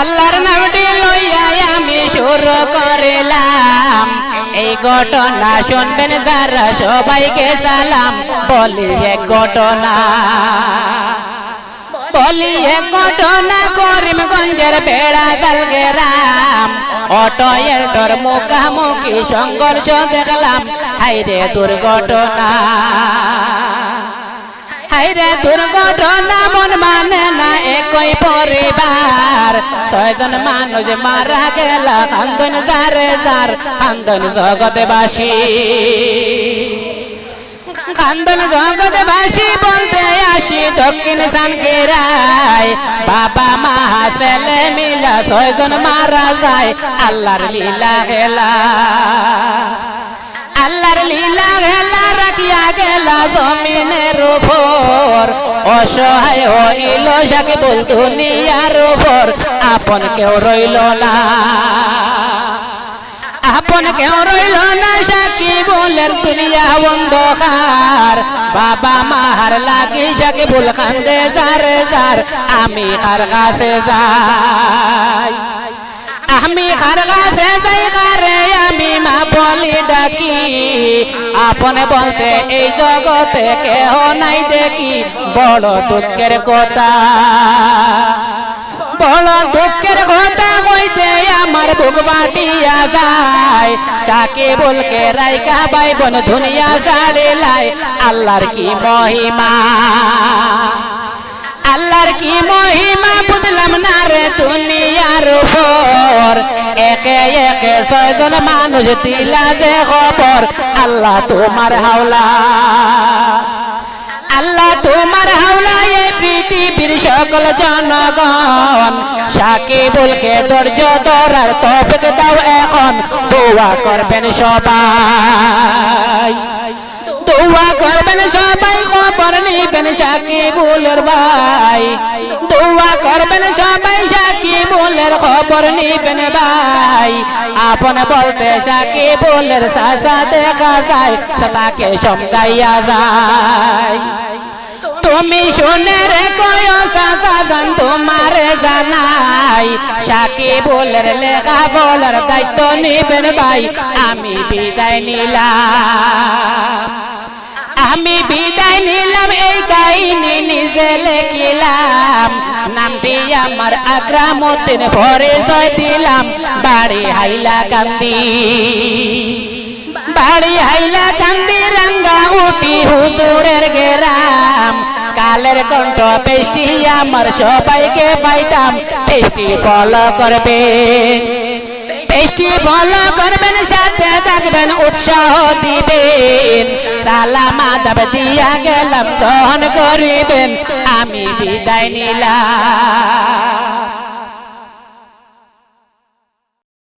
আল্লাহর নামটি লইয়া আমি শুরু করিলাম। এই ঘটনা শুনবেন যারা সবাইকে সালাম। বলি এক ঘটনা। বলি এক ঘটনা করিমগঞ্জের বেড়া দাল গেরাম। অটয়ের তোর মুখামুখি সংঘর্ষ দেখলাম। হাইরে দুর্ঘটনা। হাইরে দুর্ঘটনা, মন মানে না একই পরিবার। ছয়জন মানুষ মারা গেল, খান্দন যারে যার জগৎবাসী। খান্দন জগৎবাসী বলতে আসি দক্ষিণ সানকেরায় বাবা, মা, ছেলে মিলা ছয়জন মারা যায়, আল্লাহর লীলা গেলা আল্লাহর লীলা গেলা রাখিয়া গেলা জমিনের উপর। অসহায় হইল সাকে বল দুনিয়ার উপর। আপন কেউ রইল না। আপন কেউ রইল না সাকি বলের দুনিয়া অন্ধকার। বাবা মাহার লাগি সাকি বল কান্দে যারে যার। আমি কার কাছে যাই। আমি কার কাছে যাই কারে আমি মা বলি ডাকি আপন বলতে, এই জগতে কেহ নাই দেখি। বড় দুঃখের কথা। বড় দুঃখের কথা কইতে আমার বুক বাটিয়া যায়। সাকে বলকে রাইকা বাই বোন দুনিয়া সাড়িলাই আল্লাহর কি মহিমা? আল্লাহর কি মহিমা বুঝলাম না রে উপর একে একে ছয়জন মানুষ দিলা যে খবর। আল্লাহ তোমার হাওলা। আল্লাহ তোমার হাওলা এই পৃথিবীর সকল জনগণ। সাকিবুলকে ধৈর্য ধরার তফিক দাও এখন। দোয়া করবেন সবাই। দোয়া করবেন সবাই, খবর সাকিবুলের ভাই। দোয়া করবেন সবাই সাকিবুলের খবর নিবেন ভাই। আপন বলতে সাকিবুলের সাসা দেখা যায় তাকে সমঝাইয়া যায়। তুমি শুনে রে কয় সাসা জান তোমার জানাই। সাকিবুলের লেখা বলার দায়িত্ব নিবেন ভাই, আমি বিদায় নিলাম। আমি বিদায় নিলাম, এই কাহিনী নিজে লেখিলাম। নামটি আমার আকরামুদ্দিন পরিচয় দিলাম। বাড়ি হাইলা কান্দি। বাড়ি হাইলা কান্দি, রাঙ্গা উঠি হুজুরের গেরাম। কালের কণ্ঠ পেস্টি আমার সবাইকে পাইতাম। পেস্টি ফলো করবে। পেস্টি ফলো করবেন, সাথে থাকবেন, উৎসাহ দিবেন। সালাম, আদাব দিয়া গেলাম, গ্রহণ করিবেন, আমি বিদায় নিলাম।